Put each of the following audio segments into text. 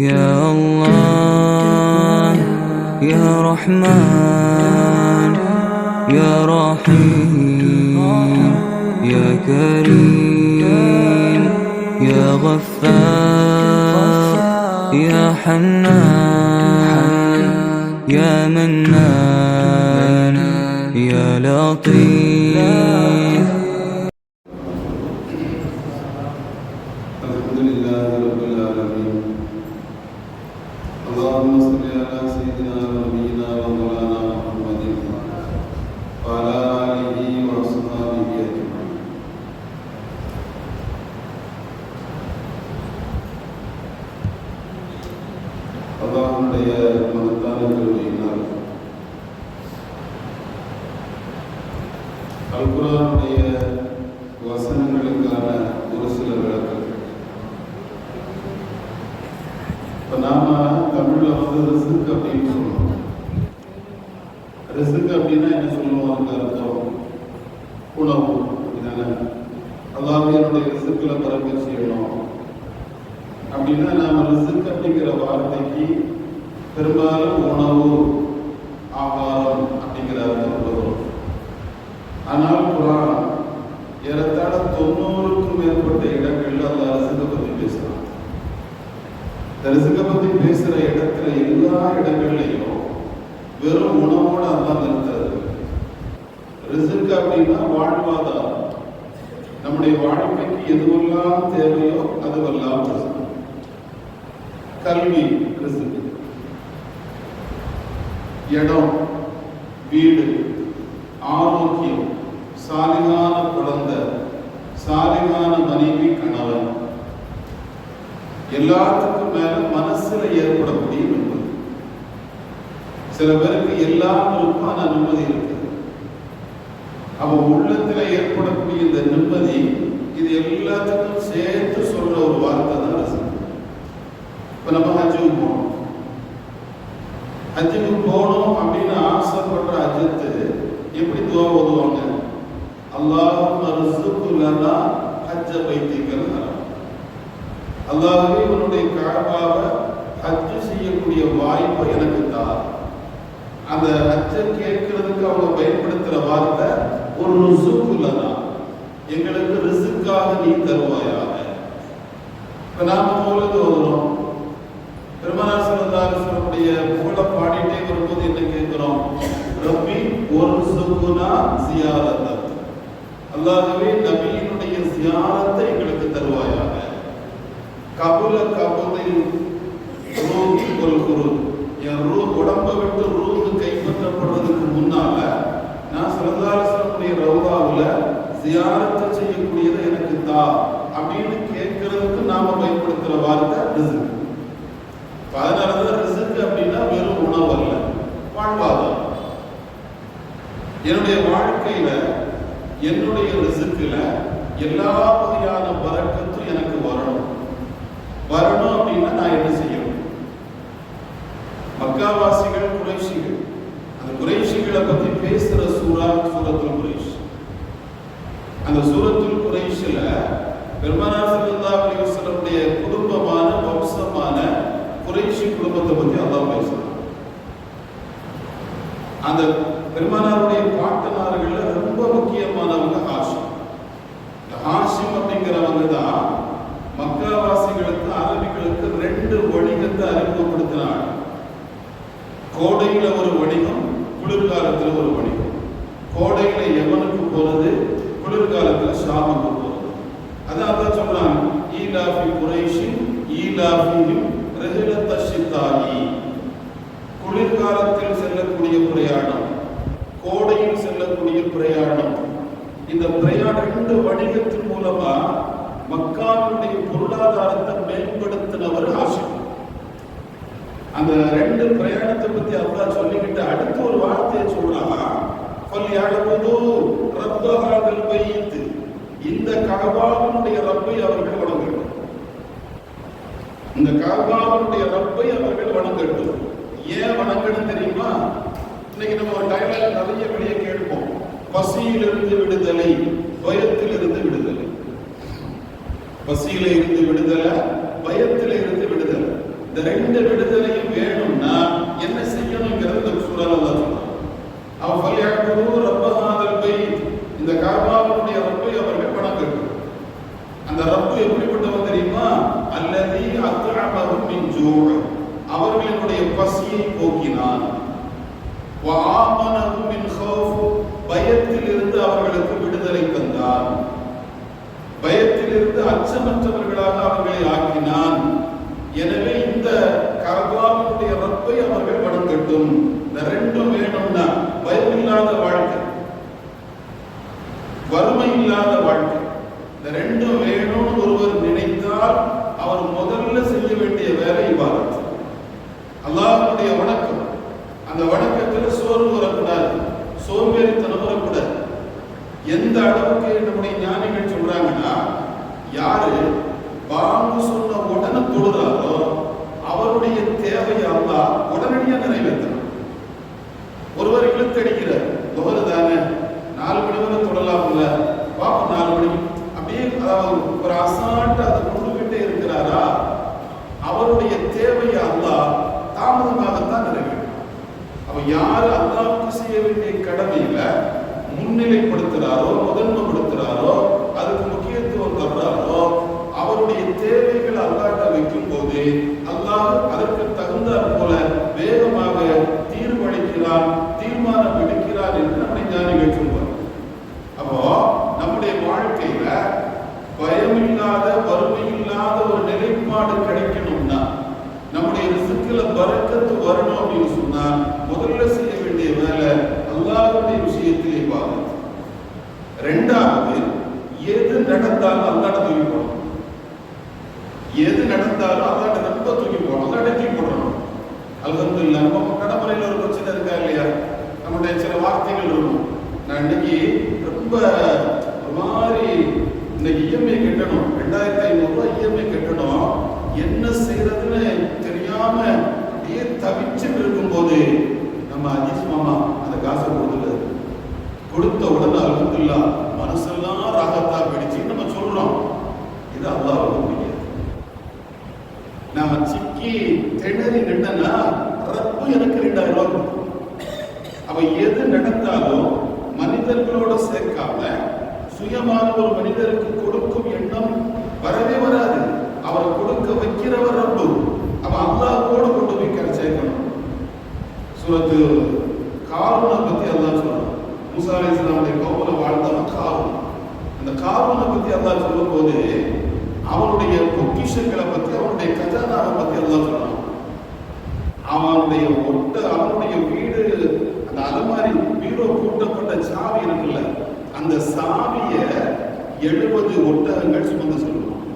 يا الله يا رحمن يا رحيم يا كريم يا غفار يا حنان يا منان يا لطيف. ரிசுக்கு அப்படின்னா என்ன சொல்லுவோம் அதுக்கு அர்த்தம்? உணவு அப்படிதானே? அதாவது என்னுடைய ரிசுக்கில் பரப்ப செய்யணும் அப்படின்னா நாம் ரிசுக் அப்படிங்கிற வார்த்தைக்கு பெரும்பாலும் உணவு ஆகாரம் அப்படிங்கிற அர்த்தம் வரும். ஆனால் குரான் ஏறத்தாழ தொண்ணூறுக்கும் மேற்பட்ட இடங்கள்ல அந்த ரிசுக்கை பத்தி பேசுறான். இந்த ரிசுக்கை பத்தி பேசுற இடத்துல எல்லா இடங்கள்லையும் வெறும் உணவோட அதான் நிறுத்துறது ரிசுக் அப்படின்னா வாழ்வாதாரம். நம்முடைய வாழ்க்கைக்கு எதுவெல்லாம் தேவையோ அதுவெல்லாம் கல்வி ரிசுக் இடம் வீடு ஆரோக்கியம் சாலிகான குழந்தை சாலிகான மனைவி கணவன். எல்லாத்துக்கும் மேல மனசுல ஏற்படக்கூடிய சில பேருக்கு எல்லாம் இருக்கும் நிம்மதி இருக்கு. அவ உள்ளத்துல ஏற்படக்கூடிய இந்த நிம்மதி இது எல்லாத்துக்கும் சேர்த்து சொல்ற ஒரு வார்த்தை தான் ரசம் இப்ப நம்ம ஹஜ்ஜுக்கு போனோம் ஹஜ்ஜுக்கு போகணும் அப்படின்னு ஆசைப்படுற அஜித்து எப்படி துவா ஓதுவாங்க? அல்லாஹும் ரிசுக்குலனா ஹஜ்ஜ பைத்திகள் அல்லாஹே உன்னுடைய கஅபாவை ஹஜ்ஜு செய்யக்கூடிய வாய்ப்பை எனக்கு தான் அந்த அச்சம் கேட்கறதுக்கு அவங்க பயன்படுத்துற வார்த்தை ஒரு ருசுக்குள்ளதா எங்களுக்கு ரிசுக்காக நீ தருவாயாக. இப்ப நாம மௌலது ஓதுறோம் பெருமானார் புகழ பாடிட்டே வரும்போது என்ன கேட்கிறோம்? ரப்பி ஒரு சுகுனா சியாரத்தை. அல்லாதவே நபியினுடைய சியாரத்தை எங்களுக்கு தருவாயாக. கபுல கபுதில் ஒரு குரு. என் ரூ உடம்பை விட்டு ரூஹு கைப்பற்றப்படுவதற்கு முன்னால நான் சரதாரசனுடைய ரவுதாவில் ஜியாரத்தை செய்யக்கூடியதை எனக்கு தா அப்படின்னு கேட்கறதுக்கு நாம பயன்படுத்துற வார்த்தை ரிசுக் அதனாலதான் ரிசுக் அப்படின்னா வெறும் உணவு அல்ல வாழ்வாதாரம். என்னுடைய வாழ்க்கையில என்னுடைய ரிசுக்குல எல்லா வகையான வரக்கத்தும் எனக்கு வரணும். வரணும் அப்படின்னா நான் என்ன செய்யணும்? மக்காவாசிகள் குறைஷிகள். அந்த குறைஷிகளை பத்தி பேசுற சூரா சூரத்துல் குறைஷ். அந்த சூரத்துல் குறைஷில் பெருமானார் ஸல்லல்லாஹு குடும்பமான வம்சமான குறைஷி குடும்பத்தை பத்தி அல்லாஹ் பேசுறான். அந்த பெருமானாருடைய பாட்டனார்கள்ல ரொம்ப முக்கியமானவங்க ஹாஷிம். இந்த ஹாஷிம் அப்படிங்கிறவங்க தான் மக்காவாசிகளுக்கு அரபிகளுக்கு ரெண்டு வணிகத்தை அறிமுகப்படுத்தினாங்க. கோடையில ஒரு வணிகம் குளிர்காலத்தில் ஒரு வணிகம். கோடையில எவனுக்கு போகிறது குளிர்காலத்தில் ஷாமுக்கு போகிறது அதான் அதான் சொல்றாங்க ஈலாஃபி குறைஷின் ஈலாஃபியும் ரஹிலத்த குளிர்காலத்தில் செல்லக்கூடிய பிரயாணம் கோடையில் செல்லக்கூடிய பிரயாணம். இந்த பிரயாணம் ரெண்டு வணிகத்தின் மூலமா மக்காவினுடைய பொருளாதாரத்தை மேம்படுத்தினவர் ஆசிரியர். அந்த ரெண்டு பிரயாணத்தை பத்தி அல்லா சொல்லிக்கிட்டு அடுத்த ஒரு வார்த்தையை சொல்றான் கொல்லி அழகுதோ ரப்பகாதல் பைத்து இந்த கபாவினுடைய ரப்பை அவர்கள் வணங்கட்டும். இந்த கபாவினுடைய ரப்பை அவர்கள் வணங்கட்டும். ஏன் வணங்கணும் தெரியுமா? இன்னைக்கு நம்ம ஒரு டைலாக் நிறைய வெளியே கேட்போம். பசியிலிருந்து விடுதலை பயத்திலிருந்து விடுதலை. பசியில இருந்து விடுதலை பயத்தில இருந்து விடுதலை. இந்த ரெண்டு விடுதலையும் என்ன செய்யணுங்கிறது இந்த சூழல் அல்லா சொல்றான் அவ பலியாக்குவது ரப்பஹாதல் பைத். இந்த காபாவுடைய ரப்பை அவர்கள் வணங்கட்டும் அந்த ரப்பு எப்படிப்பட்டவன் தெரியுமா? அல்லது அத்அமஹும் மின் ஜூஅ் அவர்களினுடைய பசியை போக்கினான். வஆமனஹும் மின் பயத்தில் இருந்து அவர்களுக்கு விடுதலை தந்தான். பயத்திலிருந்து அச்சமற்றவர்களாக அவர்களை ஆக்கினான். எனவே இந்த கர்பாவினுடைய ரப்பை அவர்கள் இந்த ரெண்டும் வேணும்னா பயமில்லாத வாழ்க்கை. வறுமை இல்லாத வாழ்க்கை. இந்த ரெண்டும் வேணும்னு ஒருவர் நினைத்தால் அவர் முதல்ல செய்ய வேண்டிய வேலை இவ்வாறு அல்லாஹனுடைய வணக்கம். அந்த வணக்கத்தில் சோர்வு வரக்கூடாது. சோம்பேறித்தனம் வரக்கூடாது. எந்த அளவுக்கு நம்முடைய ஞானிகள் சொல்றாங்கன்னா யாரு பாங்கு சொன்ன உடனே தொழுறாரோ அவருடைய தேவையை அல்லா உடனடியாக நிறைவேற்றணும் ஒருவர் இழுத்தடிக்கிறார் துவரு தானே நாலு மணி வரை தொடலாம்ல பாப்போம் நாலு மணி அப்படியே அதாவது ஒரு அசால்ட்டு அதை கொண்டுகிட்டே இருக்கிறாரா அவருடைய தேவையை அல்லாஹ் தாமதமாகத்தான் நிறைவேற்றும் அவ யாரு அல்லாவுக்கு செய்ய வேண்டிய கடமையில முன்னிலைப்படுத்துறாரோ முதன்மைப்படுத்துறாரோ அதுக்கு முக்கியத்துவம் தர்றாரோ அவருடைய தேவைகள் அல்லாட்ட வைக்கும் போது அல்லாஹ் அதற்கு தகுந்தாற் போல வேகமாக தீர்வளிக்கிறான் தீர்மானம் எடுக்கிறான் என்று நம்முடைய ஞானிகள் சொல்வார் அப்போ நம்முடைய வாழ்க்கையில பயமில்லாத வறுமை இல்லாத ஒரு நிலைப்பாடு கிடைக்கணும்னா நம்முடைய ரிசுக்குல பறக்கத்து வரணும் அப்படின்னு சொன்னா முதல்ல செய்ய வேண்டிய வேலை அல்லாவுடைய விஷயத்திலே பாருங்க. ரெண்டாவது எது நடந்தாலும் அல்லாட தூக்கி போடணும். எது நடந்தாலும் அல்லாட ரொம்ப தூக்கி போடணும். அல்லாட தூக்கி போடணும். அல்ஹம்துலில்லாஹ் நம்ம கடமுறையில் ஒரு பிரச்சனை இருக்கா இல்லையா? நம்முடைய சில வார்த்தைகள் இருக்கும் நான் இன்னைக்கு ரொம்ப மனிதர்களோட சேர்க்காம சுயமான ஒரு மனிதருக்கு கொடுக்கும் எண்ணம் வரவே வராது. அவர் கொடுக்க வைக்கிறவர் ரப்பு அவன் அல்லாஹ்வோடு கொண்டு போய் கரை சேர்க்கணும் சூரத்து காரூனை பத்தி அல்லாஹ் சொல்றான் மூசா அலைஹிஸ்ஸலாமுடைய கௌமல வாழ்ந்தவன் காரூன் அந்த காரூனை பத்தி அல்லாஹ் சொல்லும்போது அவனுடைய பொக்கிஷங்களை பத்தி அவனுடைய கஜானாவை பத்தி அல்லாஹ் சொல்றான் அவனுடைய ஒட்ட அவனுடைய வீடு அந்த அலமாரி பீரோ கூட்டப்பட்ட சாவி இருக்குல்ல அந்த சாவிய எழுபது ஒட்டகங்கள் சுமந்து சொல்லுவான்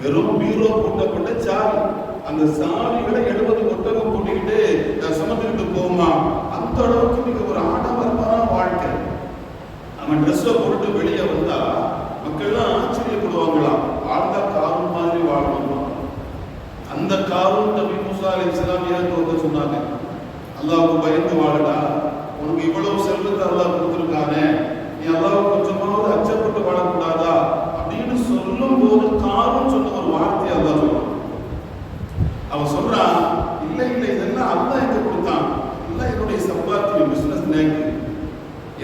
வெறும் பீரோ பூட்டப்பட்ட சாவி. அந்த சாவிகளை எழுபது ஒட்டகம் போட்டுக்கிட்டு நான் சுமந்துக்கிட்டு அந்த அளவுக்கு மிக ஒரு ஆடம்பரமான வாழ்க்கை. அவன் ட்ரெஸ்ஸை போட்டு வெளியே வந்தா மக்கள்லாம் ஆச்சரியப்படுவாங்களாம். வாழ்ந்தா காரும் மாதிரி வாழணுமா? அந்த காரும் நபி மூசா அலி இஸ்லாமியா தோக்க சொன்னாங்க? அல்லாவுக்கு பயந்து வாழடா. உனக்கு இவ்வளவு செல்வத்தை அல்லாஹ் கொடுத்துருக்கானே. நீ அல்லாவுக்கு கொஞ்சமாவது அச்சப்பட்டு வாழக்கூடாதா? அப்படின்னு சொல்லும் போது காரும் சொன்ன ஒரு வார்த்தை அல்லா சொல்றான். அவன் சொல்றான் இல்ல இல்ல இதெல்லாம் அல்லா எங்க கொடுத்தான். எல்லாம் என்னுடைய சம்பாத்தியம் பிசினஸ் நேக்கு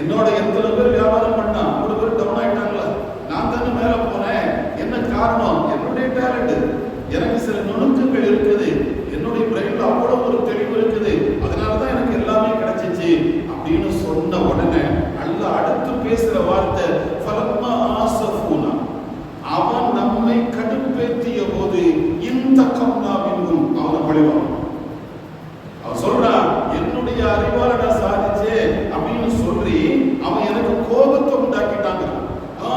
என்னோட எத்தனை பேர் வியாபாரம் பண்ணான்? ஒரு பேர் டவுன் ஆயிட்டாங்களா? நான் தானே மேல போனேன். என்ன காரணம்? என்னுடைய டேலண்ட் எனக்கு சில நுணுக்கங்கள் இருக்குது. என்னுடைய பிரெயின்ல அவ்வளவு ஒரு தெளிவு இருக்குது அதனால தான் எனக்கு எல்லாமே கிடைச்சிச்சு அப்படின்னு சொன்ன உடனே அல்ல அடுத்து பேசுற வார்த்தை ஃபலம்மா ஆசஃபூனா அவன் நம்மை கடுப்பேற்றிய போது இந்த கம்னாவின்கும் அவனை பழிவான் அவன் சொல்றான் என்னுடைய அறிவால நான் சாதிச்சேன் அப்படின்னு சொல்லி அவன் எனக்கு கோபத்தை உண்டாக்கிட்டாங்க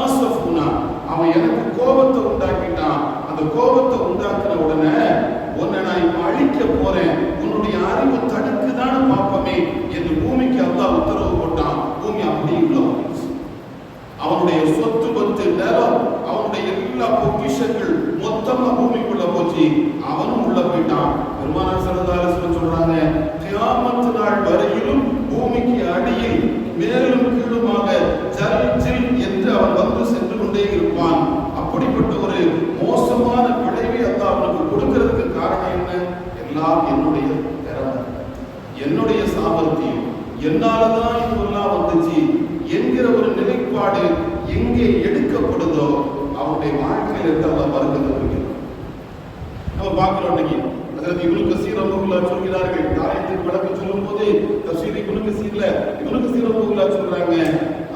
ஆசஃபுனா அவன் எனக்கு கோபத்தை உண்டாக்கிட்டான் அந்த கோபத்தை உண்டாக்குன உடனே உன்னை நான் இப்ப அழிக்க போறேன் உன்னுடைய அறிவு தடுக்குதான்னு பார்ப்போமே என்று பூமிக்கு அல்லாஹ் உத்தரவு போட்டான் பூமி அப்படியே உள்ள வந்துச்சு. அவனுடைய சொத்து பத்து நிலம் அவனுடைய எல்லா பொக்கிஷங்கள் மொத்தமா பூமிக்குள்ள போச்சு அவனும் உள்ள போயிட்டான் பெருமானார் சரதாரசன் சொல்றாங்க. கியாமத்து நாள் வரையிலும் பூமிக்கு அடியில் மேலும் கீழுமாக ஜல் என்று அவன் வந்து சென்று கொண்டே இருப்பான். அப்படிப்பட்ட ஒரு மோசமான விளைவை அந்த அவனுக்கு கொடுக்கிறதுக்கு காரணம் என்ன? எல்லாம் என்னுடைய திறமை. என்னுடைய சாமர்த்தியம். என்னாலதான் இதுவெல்லாம் வந்துச்சு? என்கிற ஒரு நிலைப்பாடு எங்கே எடுக்கப்படுதோ அவனுடைய வாழ்க்கையில் இருந்து அவன் மறுக்கிறது நம்ம பார்க்கிறோம் இன்னைக்கு அதாவது இவனுக்கு அவர்களா சொல்கிறார்கள். தாயத்தின் வழக்கு சொல்லும் போது தப்சீர் இவனுக்கு சீர்ல இவனுக்கு அவர்களா சொல்றாங்க.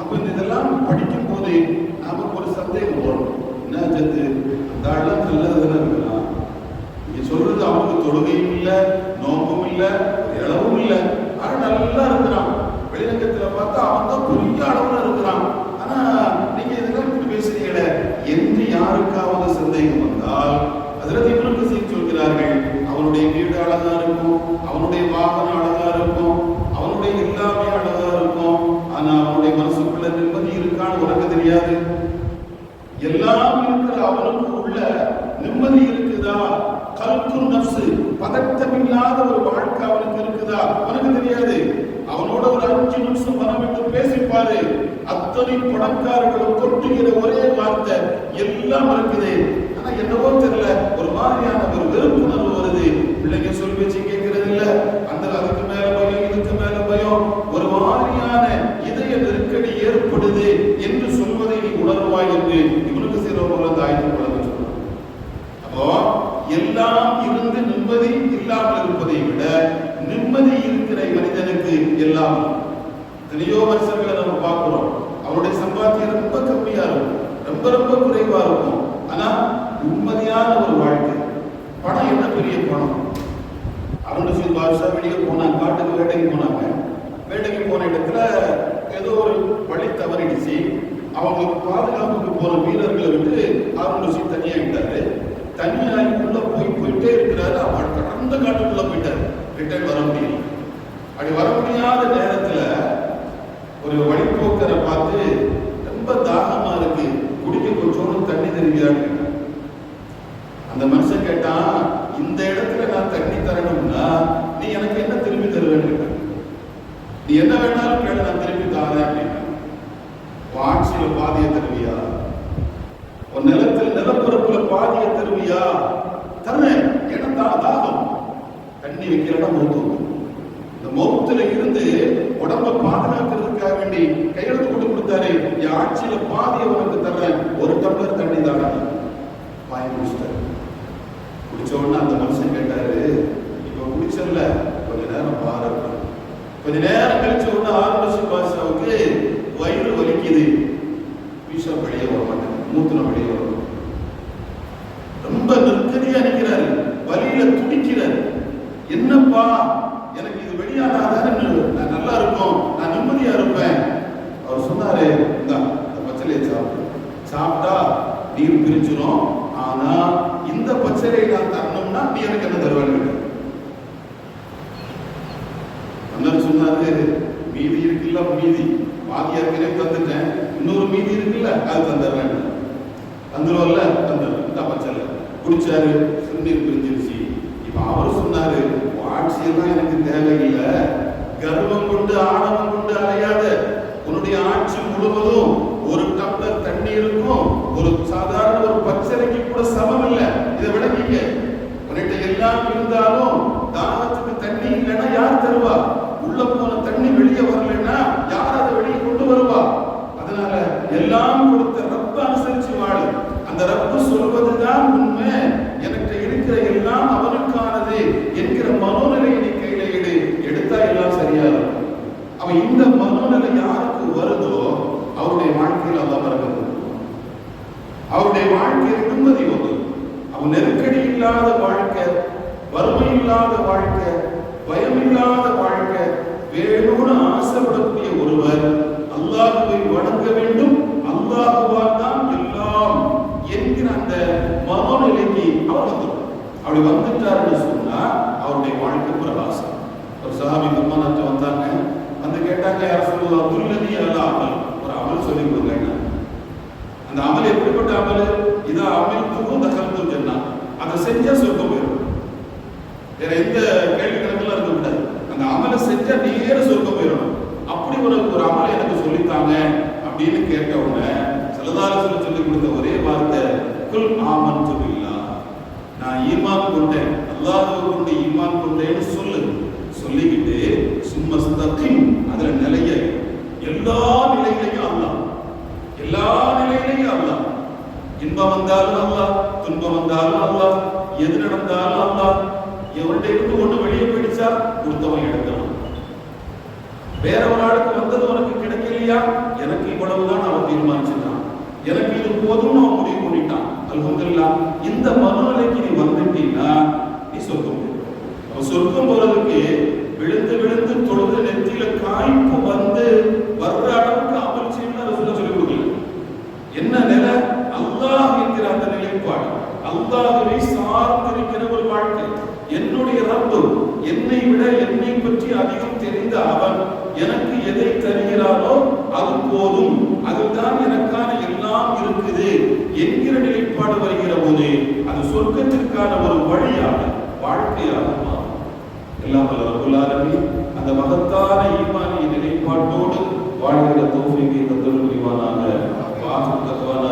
அப்ப இந்த இதெல்லாம் படிக்கும் போது நமக்கு ஒரு சந்தேகம் வரும். என்ன சத்து அந்த ஆள்லாம் நல்லதுன்னு இருக்கலாம் நீங்க சொல்றது அவனுக்கு தொழுகையும் இல்ல நோக்கமும் இல்லை இளவும் இல்லை. ஆனா நல்லா இருக்கிறான் வெளிரங்கத்துல பார்த்தா அவன் தான் பெரிய அளவுல இருக்கிறான் ஆனா நீங்க இதெல்லாம் இப்படி பேசுறீங்களே என்று யாருக்காவது சந்தேகம் வந்தால் அதில் இவனுக்கு செய்தி சொல்கிறார்கள் அவனுடைய வீடு அழகா இருக்கும் அவனுடைய வாகனம் அழகா இருக்கும் அவனுடைய எல்லாமே அழகா இருக்கும் ஆனா அவனுடைய மனசுக்குள்ள நிம்மதி இருக்கான்னு உனக்கு தெரியாது? எல்லாம் இருக்கிற அவனுக்கு உள்ள நிம்மதி இருக்குதா? கருத்து நப்சு பதட்டமில்லாத ஒரு வாழ்க்கை அவனுக்கு இருக்குதா? உனக்கு தெரியாது. அவனோட ஒரு அஞ்சு நிமிஷம் மனம் விட்டு பேசிப்பாரு. அத்தனை பணக்காரர்களும் கொட்டுகிற ஒரே வார்த்தை எல்லாம் இருக்குது ஆனா என்னவோ தெரியல ஒரு மாதிரியான ஒரு வெறுப்புணர்வு வருது. பிள்ளைங்க சொல்லி வச்சு கேட்கறது இல்ல. மேல ஒரு மாதிரியான இதய நெருக்கடி ஏற்படுது என்று சொல்வதை நீ உணர்வாய் என்று இவனுக்கு சிறப்பு தாய்த்து குழந்தை சொல்றாங்க அப்போ எல்லாம் இருந்து நிம்மதி இல்லாமல் இருப்பதை விட நிம்மதி இருக்கிற மனிதனுக்கு எல்லாம் எத்தனையோ மனுஷர்களை நம்ம பார்க்கிறோம். அவருடைய சம்பாத்தியம் ரொம்ப கம்மியா இருக்கும் ரொம்ப ரொம்ப குறைவா இருக்கும். ஆனா நிம்மதியான ஒரு வாழ்க்கை. பணம் என்ன பெரிய பணம்? அருண் பாதுஷா வெளியே போனாங்க காட்டுக்கு வேட்டைக்கு போனாங்க. வேட்டைக்கு போன இடத்துல ஏதோ ஒரு வழி தவறிடுச்சு. அவங்களுக்கு பாதுகாப்புக்கு போன வீரர்களை விட்டு அருண் ரஷீத் தனியா விட்டாரு. தனியாகி உள்ள போய் போயிட்டே இருக்கிறாரு. அவர் கடந்த காட்டுக்குள்ள போயிட்டாரு. ரிட்டர்ன் வர முடியல. அப்படி வர முடியாத நேரத்துல ஒரு வழிபோக்கரை பார்த்து ரொம்ப தாகமா இருக்கு. குடிக்க கொஞ்சோண்டு தண்ணி தெரிகிறான்னு கேட்டான். அந்த மனுஷன் கேட்டான் இந்த இடத்துல நான் தண்ணி தரணும்னா நீ எனக்கு என்ன திரும்பி தருவேன்னு கேட்டான். நீ என்ன வேணாலும் கேளு நான் திரும்பி தாரேன் அப்படின்னா உன் ஆட்சியில பாதிய தருவியா உன் நிலத்தில் நிலப்பரப்புல பாதிய தருவியா தர்றேன் என்றால் தாகம் தண்ணி வைக்கிறடா மௌத்து இந்த மௌத்துல இருந்து உடம்ப பாதுகாக்கிறதுக்காக வேண்டி கையெழுத்து கொண்டு கொடுத்தாரு. என் ஆட்சியில பாதியை உனக்கு தர்றேன். ஒரு டம்ளர் தண்ணி தாடா வாங்கி குடிச்சிட்டாரு குடிச்ச உடனே அந்த மனுஷன் கேட்டாரு இப்ப குடிச்சல கொஞ்ச நேரம் பாரு கொஞ்ச நேரம் கழிச்ச உடனே ஆறு வருஷம் வயிறு வலிக்குது. பீஷா வெளியே வர என்னப்பா எனக்கு இது வெளியானாதானே நான் நல்லா இருக்கும். நான் நிம்மதியா இருப்பேன். அவர் சொன்னாரு இந்த பச்சளையை சாப்பிடு. சாப்பிட்டா நீர் பிரிஞ்சிடும் ஆனா இந்த பச்சலையை நான் தரணும்னா நீ எனக்கு என்ன தருவான்னு அண்ணன் சொன்னாரு மீதி இருக்குல்ல மீதி. பாதி ஏற்கனவே தந்துட்டேன். இன்னொரு மீதி இருக்குல்ல அது தந்துடுறேன். தந்துடுவோம்ல தந்துடுறேன் இந்த பச்சலை குடிச்சாரு. சிறுநீர் பிரிஞ்சிருச்சு. இப்ப அவர் சொன்னாரு ஆட்சியெல்லாம் எனக்கு தேவையில்லை. கர்வம் கொண்டு ஆணவம் கொண்டு அலையாத உன்னுடைய ஆட்சி முழுவதும் ஒரு டம்ளர் தண்ணீருக்கும் ஒரு சாதாரண ஒரு பச்சளைக்கு கூட சமம் இல்லை. இதை விளக்கிங்க. உன்கிட்ட எல்லாம் இருந்தாலும் தாகத்துக்கு தண்ணி இல்லைன்னா யார் தருவா? உள்ள போன தண்ணி வெளியே வரலைன்னா யார் அதை வெளியே கொண்டு வருவா அதனால எல்லாம் கொடுத்த ரப்ப அனுசரிச்சு வாழு அந்த ரப்பு சொல்வதுதான் உண்மை எனக்கு இருக்கிற எல்லாம் அவனுக்கானது என்கிற மனோநிலையை நீ கையில எடு எடுத்தா எல்லாம் சரியா இருக்கும் அவன் இந்த மனோநிலை யாருக்கு வருதோ அவருடைய வாழ்க்கையில் அல்லாஹ் வரவேற்கும் அவருடைய வாழ்க்கை நிம்மதி ஒன்று அவன் நெருக்கடி இல்லாத வாழ்க்கை வறுமை இல்லாத வாழ்க்கை பயம் இல்லாத வாழ்க்கை வேணும்னு ஆசைப்படக்கூடிய ஒருவர் அல்லாஹுவை வணங்க வேண்டும். அல்லாஹுவால் தான் எல்லாம் என்கிற அந்த மனோநிலைக்கு அவர் வந்துடும் அப்படி வந்துட்டாருன்னு சொன்னா அவருடைய வாழ்க்கை பிரகாசம். ஒரு சஹாபி பெருமானாட்ட வந்தாங்க. வந்து கேட்டாங்க யார் சொல்லுவா துல்லதி அல்ல அமல். ஒரு அமல் சொல்லி கொடுங்க அந்த அமல் எப்படிப்பட்ட அமல்? இதா அமல் தூக்கம் தகவல் சொன்னா அதை செஞ்சா சொர்க்கம் போயிடும். வேற எந்த கேள்வி கணக்கெல்லாம் இருக்க கூடாது அந்த அமலை செஞ்சா நேர சொர்க்கம் போயிடும். அப்படி ஒரு ஒரு அமலை எனக்கு சொல்லித்தாங்க அப்படின்னு கேட்டவங்க செலதார சொல்ல சொல்லி கொடுத்த ஒரே வார்த்தை குல் ஆமன் சொல்லிங்களா நான் ஈமான் கொண்டேன். அல்லாஹ் கொண்டு ஈமான் கொண்டேன்னு சொல்லு. சொல்லிக்கிட்டு சும்மா தத்தின் அதுல நிலைய எல்லா நிலைகளையும் அல்லாஹ் எல்லா இன்பம் வந்தாலும் அல்லா துன்பம் வந்தாலும் அல்லா எது நடந்தாலும் அல்லாஹ் எவர்கிட்ட இருந்து ஒண்ணு வெளியே போயிடுச்சா? கொடுத்தவன் எடுத்தான். வேற ஒரு ஆளுக்கு வந்தது உனக்கு கிடைக்கலையா? எனக்கு இவ்வளவுதான் அவன் தீர்மானிச்சுட்டான் எனக்கு இது போதும்னு அவன் முடிவு பண்ணிட்டான். அல்ஹம்துலில்லாஹ் இந்த மனநிலைக்கு நீ வந்துட்டீங்கன்னா நீ சொர்க்கம் அவன் சொர்க்கம் போறதுக்கு விழுந்து விழுந்து தொழுது நெத்தியில காய்ப்பு வந்து வர்ற அளவுக்கு அமல் செய்யணும் ரசூலுல்லாஹ் சொல்லி கொடுக்கல. என்ன நிலை? என்கிற அந்த நிலைப்பாடு. அல்லாஹுவை சார்ந்திருக்கிற ஒரு வாழ்க்கை. என்னுடைய ரப்பு என்னை விட என்னை பற்றி அதிகம் தெரிந்த அவன் எனக்கு எதை தருகிறானோ அது போதும். அதுதான் எனக்கான எல்லாம் இருக்குது என்கிற நிலைப்பாடு வருகிற போது அது சொர்க்கத்திற்கான ஒரு வழியாக வாழ்க்கையாக மாறும். எல்லாம் வல்ல அந்த மகத்தான ஈமானிய நிலைப்பாட்டோடு வாழ்கிற தௌஃபீகை தந்தல் புரிவானாக. வாஹம் தக்வானா